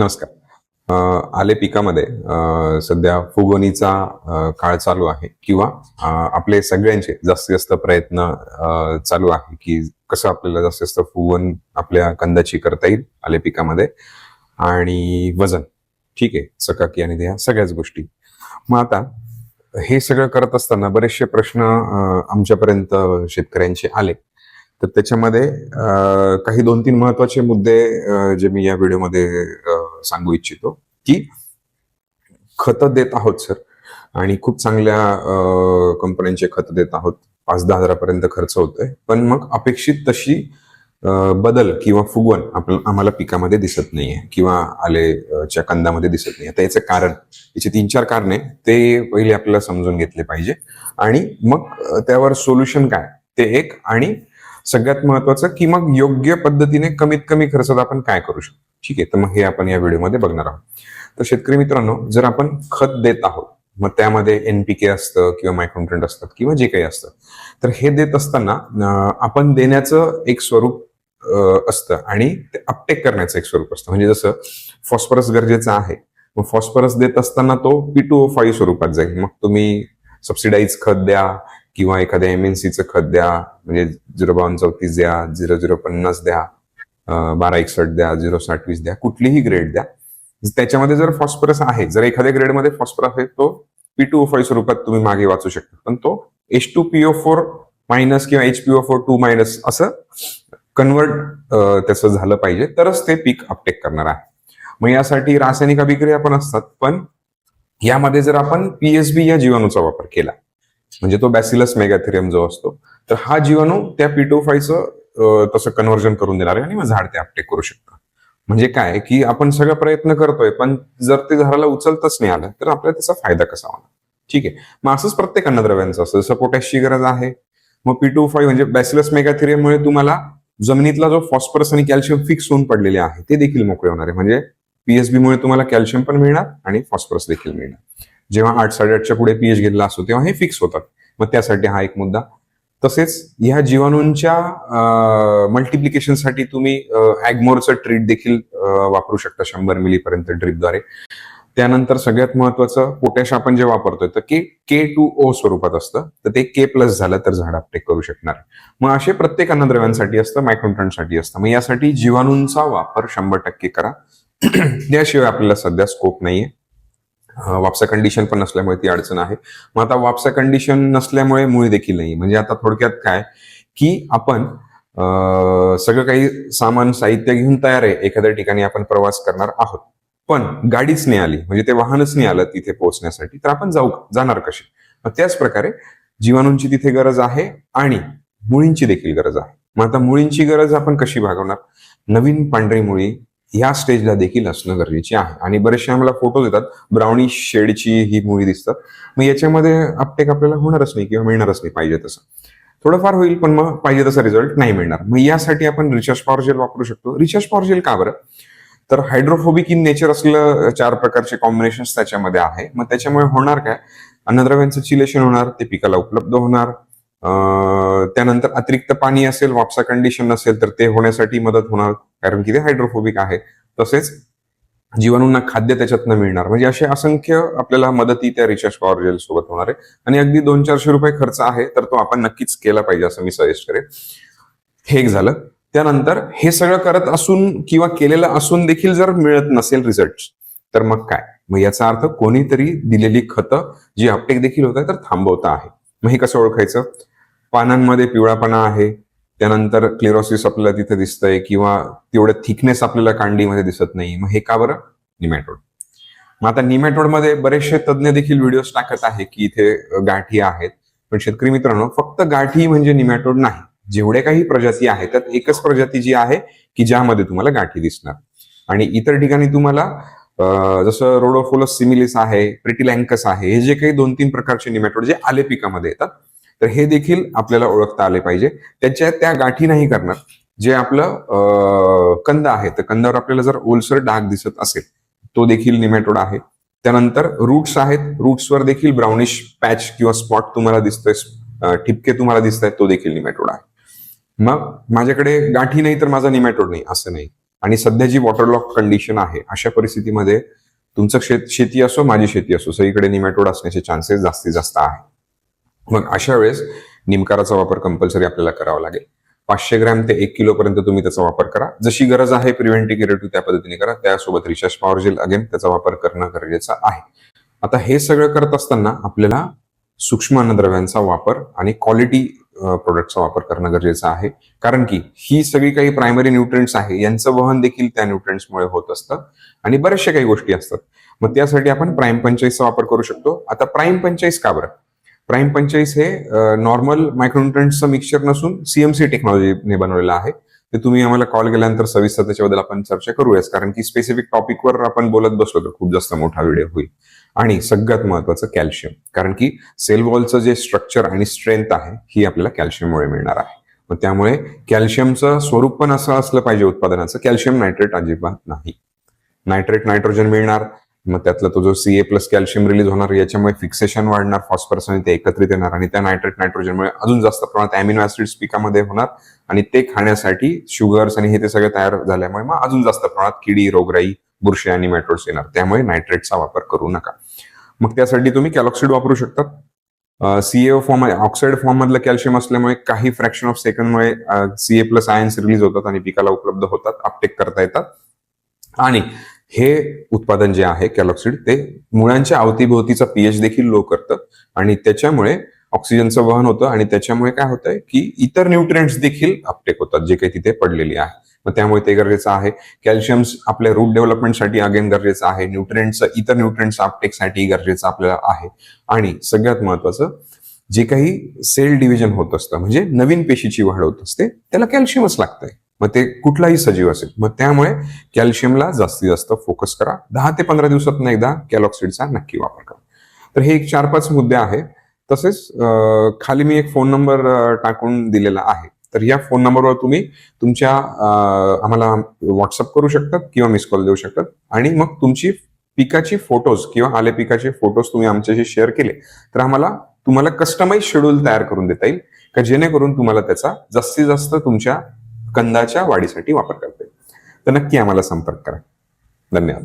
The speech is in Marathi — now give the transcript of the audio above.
नमस्कार. आले पिकामध्ये. सध्या फुगोनीचा काळ चालू आहे किंवा आपले सगळ्यांचे जास्तीत जास्त प्रयत्न चालू आहे की कसं आपल्याला जास्तीत जास्त फुगवण आपल्या कंदाची करता येईल आले पिकामध्ये. आणि वजन. ठीक आहे. चकाकी आणि ह्या सगळ्याच गोष्टी. मग आता हे सगळं करत असताना बरेचसे प्रश्न आमच्यापर्यंत शेतकऱ्यांचे आले. तर त्याच्यामध्ये काही दोन तीन महत्त्वाचे मुद्दे जे मी या व्हिडिओमध्ये सांगू इच्छितो की खतं देत आहोत सर. आणि खूप चांगल्या कंपन्यांचे खत देत आहोत. पाच दहा हजारापर्यंत खर्च होतोय. पण मग अपेक्षित तशी बदल किंवा फुगवण आपण आम्हाला पिकामध्ये दिसत नाहीये किंवा आलेच्या कंदामध्ये दिसत नाही आता याचं कारण याचे तीन चार कारणे ते पहिले आपल्याला समजून घेतले पाहिजे. आणि मग त्यावर सोल्युशन काय? ते एक आणि सगळ्यात महत्वाचं की मग योग्य पद्धतीने कमीत कमी खर्चात आपण काय करू शकतो? ठीक आहे तर मग हे आपण या व्हिडिओमध्ये बघणार आहोत. तर शेतकरी मित्रांनो जर आपण खत देत आहोत मग त्यामध्ये एनपीके असतं किंवा मायक्रोन्ट्रेंट असतात किंवा जे काही असतं तर हे देत असताना आपण देण्याचं एक स्वरूप असतं आणि ते अपटेक करण्याचं एक स्वरूप असतं. म्हणजे जसं फॉस्फरस गरजेचं आहे मग फॉस्फरस देत असताना तो पी टू ओ फाईव्ह स्वरूपात जाईल. मग तुम्ही सबसिडाईज खत द्या किंवा एखाद्या एमएनसीचं खत द्या म्हणजे झिरो बावन्न चौतीस द्या झिरो झिरो पन्नास द्या बारा एकसठ द्या झिरो साठ वीस द्या कुठलीही ग्रेड द्या. त्याच्यामध्ये जर फॉस्फरस आहे जर एखाद्या ग्रेडमध्ये फॉस्फरस आहे तो पी टू ओ फाईव्ह स्वरूपात तुम्ही मागे वाचू शकता. पण तो H two PO four minus किंवा H PO four two minus असं कन्वर्ट त्याचं झालं पाहिजे. तरच ते पीक अपटेक करणार आहे. मग यासाठी रासायनिक अभिक्रिया पण असतात पण यामध्ये जर आपण पीएसबी या जीवाणूचा वापर केला म्हणजे तो बॅसिलस मेगाथेरियम जो असतो तर हा जीवाणू त्या पिटोफायचं तसं कन्व्हर्जन करून देणार आहे आणि मग झाड ते अपटेक करू शकतं. म्हणजे काय की आपण सगळा प्रयत्न करतोय पण जर ते झाडाला उचलतच नाही आलं तर आपल्याला त्याचा फायदा कसा होणार? ठीक आहे. मग असंच प्रत्येक अन्नद्रव्यांचं असतं. जसं पोटॅशची गरज आहे मग पी टू फाईव्ह म्हणजे बॅसिलस मेगाथेरियममुळे तुम्हाला जमिनीतला जो फॉस्फरस आणि कॅल्शियम फिक्स होऊन पडलेले आहे ते देखील मोकळे होणार आहे. म्हणजे पीएसबी मुळे तुम्हाला कॅल्शियम पण मिळणार आणि फॉस्फरस देखील मिळणार. जेव्हा आठ साडेआठच्या पुढे पीएच गेलेला असतो तेव्हा हे फिक्स होतात. मग त्यासाठी हा एक मुद्दा. तसेच ह्या जीवाणूंच्या मल्टिप्लिकेशनसाठी तुम्ही ॲग्मोरचं ट्रीट देखील वापरू शकता शंभर मिलीपर्यंत ड्रीपद्वारे त्यानंतर सगळ्यात महत्वाचं पोटॅश आपण जे वापरतोय तर के के टू ओ स्वरूपात असतं. तर ते के प्लस झालं तर झाड अपटेक करू शकणार. मग असे प्रत्येक अन्नद्रव्यांसाठी असतं मायक्रोन्ट्रंटसाठी असतं. मग यासाठी जीवाणूंचा वापर शंभर टक्के करा. त्याशिवाय आपल्याला सध्या स्कोप नाहीये. वापसा कंडिशन पण नसल्यामुळे ती अडचण आहे. मग आता वापसा कंडिशन नसल्यामुळे मुळी देखील नाही म्हणजे आता थोडक्यात काय? की आपण सगळं काही सामान साहित्य घेऊन तयार आहे. एखाद्या ठिकाणी आपण प्रवास करणार आहोत. पण गाडीच नाही आली. म्हणजे ते वाहनच नाही आलं तिथे पोहोचण्यासाठी. तर आपण जाऊ जाणार कशी? मग त्याच प्रकारे जीवाणूंची तिथे गरज आहे आणि मुळींची देखील गरज आहे. मग आता मुळींची गरज आपण कशी भागवणार? नवीन पांढरी मुळी ह्या स्टेजला देखील असणं गरजेची आहे. आणि बरेचसे आम्हाला फोटो देतात ब्राउनी शेडची ही मुव्ही दिसतात. मग याच्यामध्ये अपटेक आपल्याला होणारच नाही किंवा मिळणारच नाही पाहिजे तसं. थोडंफार होईल पण मग पाहिजे तसा रिझल्ट नाही मिळणार. मग यासाठी आपण रिचार्ज पॉवर जेल वापरू शकतो. रिचार्ज पॉवर जेल का बरं? तर हायड्रोफोबिक इन नेचर असलेलं चार प्रकारचे कॉम्बिनेशन त्याच्यामध्ये आहे. मग त्याच्यामुळे होणार काय? अन्नद्रव्यांचं चिलेशन होणार ते पिकाला उपलब्ध होणार. त्यानंतर अतिरिक्त पाणी असेल वापसा कंडिशन नसेल तर ते होण्यासाठी मदत होणार कारण की ते हायड्रोफोबिक आहे. तसेच जीवाणूंना खाद्य त्याच्यातनं मिळणार. म्हणजे असे असंख्य आपल्याला मदती त्या रिचार्ज पॉवर जेल सोबत होणार आहे. आणि अगदी दोन चारशे रुपये खर्च आहे तर तो आपण नक्कीच केला पाहिजे असं मी सजेस्ट करेन. हे एक झालं. त्यानंतर हे सगळं करत असून किंवा केलेलं असून देखील जर मिळत नसेल रिझल्ट तर मग काय? मग याचा अर्थ कोणीतरी दिलेली खतं जी अपटेक देखील होत आहे तर थांबवता आहे. मग हे कसं ओळखायचं? पानांमध्ये पिवळापणा आहे त्यानंतर क्लिरोसिस आपल्याला तिथे दिसतंय किंवा तेवढं थिकनेस आपल्याला कांडीमध्ये दिसत नाही. मग हे का बरं? निमॅटोड. मग आता निमॅटोडमध्ये बरेचसे तज्ज्ञ देखील व्हिडिओज टाकत आहे की इथे गाठी आहेत. पण शेतकरी मित्रांनो फक्त गाठी म्हणजे निमॅटोड नाही. जेवढे काही प्रजाती आहेत त्यात एकच प्रजाती जी आहे की ज्यामध्ये तुम्हाला गाठी दिसणार. आणि इतर ठिकाणी तुम्हाला जसं रोडोफोलस सिमिलिस आहे प्रिटिलँकस आहे हे जे काही दोन तीन प्रकारचे निमॅटोड जे आले पिकामध्ये येतात तर हे देखील आपल्याला ओळखता आले पाहिजे. त्याच्या त्या गाठी नाही करणार. जे आपलं कंद आहे तर कंदावर आपल्याला जर ओलसर डाग दिसत असेल तो देखील निमॅटोड आहे. त्यानंतर रूट्स आहेत. रूट्सवर देखील ब्राउनिश पॅच किंवा स्पॉट तुम्हाला दिसतोय ठिपके तुम्हाला दिसत आहेत तो देखील निमॅटोड आहे. मग माझ्याकडे गाठी नाही तर माझा निमॅटोड नाही असं नाही. आणि सध्या जी वॉटरलॉक कंडिशन आहे अशा परिस्थितीमध्ये तुमचं शेत शेती असो माझी शेती असो सगळीकडे निमॅटोड असण्याचे चान्सेस जास्तीत जास्त आहे मग अशा वेळेस निमकाराचा वापर कंपल्सरी आपल्याला करावा लागेल. पाचशे ग्रॅम ते एक किलो पर्यंत तुम्ही त्याचा वापर करा. जशी गरज आहे प्रिव्हेंटिव्ह त्या पद्धतीने करा. त्यासोबत रिचार्ज पॉवर जेल अगेन त्याचा वापर करणं गरजेचं आहे. आता हे सगळं करत असताना आपल्याला सूक्ष्म अन्नद्रव्यांचा वापर आणि क्वालिटी प्रोडक्टचा वापर करणं गरजेचं आहे. कारण की ही सगळी काही प्रायमरी न्यूट्रिएंट्स आहे. यांचं वहन देखील त्या न्यूट्रिएंट्समुळे होत असतं आणि बऱ्याचशा काही गोष्टी असतात. मग त्यासाठी आपण प्राईम पंचाईसचा वापर करू शकतो. आता प्राईम पंचाईस का बरं? प्राईम पंचाईस हे नॉर्मल मायक्रोन्युट्रंटचं मिक्सचर नसून सीएमसी टेक्नॉलॉजीने बनवलेलं आहे. ते तुम्ही आम्हाला कॉल केल्यानंतर सविस्तर त्याच्याबद्दल आपण चर्चा करूयाच कारण की स्पेसिफिक टॉपिकवर आपण बोलत बसलो तर खूप जास्त मोठा व्हिडिओ होईल. आणि सगळ्यात महत्वाचं कॅल्शियम कारण की सेल वॉलचं जे स्ट्रक्चर आणि स्ट्रेंथ आहे ही आपल्याला कॅल्शियममुळे मिळणार आहे. मग त्यामुळे कॅल्शियमचं स्वरूप पण असं असलं पाहिजे उत्पादनाचं. कॅल्शियम नायट्रेट अजिबात नाही. नायट्रेट नायट्रोजन मिळणार. मग त्यातला तो जो C A plus calcium release होणार याच्यामुळे फिक्सेशन वाढणार फॉस्फरस आणि ते एकत्रित येणार आणि त्या नायट्रेट नायट्रोजनमुळे अजून जास्त प्रमाणात अमिनो ऍसिड्स पिकामध्ये होणार आणि ते खाण्यासाठी शुगर्स आणि हे ते सगळे तयार झाल्यामुळे मग अजून जास्त प्रमाणात किडी रोगराई बुरशी आणि मॅट्रोड्स येणार. त्यामुळे नायट्रेटचा वापर करू नका. मग त्यासाठी तुम्ही कॅलॉक्सिड वापरू शकतात सीए फॉर्म ऑक्साईड फॉर्म मधलं कॅल्शियम असल्यामुळे काही फ्रॅक्शन ऑफ सेकंडमुळे सीए प्लस आयन्स रिलीज होतात आणि पिकाला उपलब्ध होतात अपटेक करता येतात. आणि हे उत्पादन जे आहे कॅलॉक्सिड ते मुळांच्या अवतीभोवतीचा पीएच देखील लो करतं. आणि त्याच्यामुळे ऑक्सिजनचं वहन होतं आणि त्याच्यामुळे काय होतंय की इतर न्यूट्रिएंट्स देखील अपटेक होतात जे काही तिथे पडलेली आहे. मग त्यामुळे ते गरजेचं आहे. कॅल्शियम आपल्या रूट डेव्हलपमेंटसाठी अगेन गरजेचं आहे. न्यूट्रिएंटचं इतर न्यूट्रिएंट्स अपटेकसाठी गरजेचं आपल्याला आहे. आणि सगळ्यात महत्वाचं जे काही सेल डिव्हिजन होत असतं म्हणजे नवीन पेशीची वाढ होत असते त्याला कॅल्शियमच लागतंय. मग ते कुठलाही सजीव असेल. मग त्यामुळे कॅल्शियमला जास्तीत जास्त फोकस करा. दहा ते पंधरा दिवसात एकदा कॅलॉक्सिडचा नक्की वापर करा. तर हे एक चार पाच मुद्दे आहेत. तसेच खाली मी एक फोन नंबर टाकून दिलेला आहे. तर या फोन नंबरवर तुम्ही तुमच्या आम्हाला व्हॉट्सअप करू शकतात किंवा मिस कॉल देऊ शकतात. आणि मग तुमची पिकाची फोटोज किंवा आले पिकाचे फोटोज तुम्ही आमच्याशी शेअर केले तर आम्हाला तुम्हाला कस्टमाइज शेड्यूल तयार करून देता येईल. का जेणेकरून तुम्हाला त्याचा जास्तीत जास्त तुमच्या कंदाच्या वाढीसाठी वापर करते. तर नक्की आम्हाला संपर्क करा. धन्यवाद.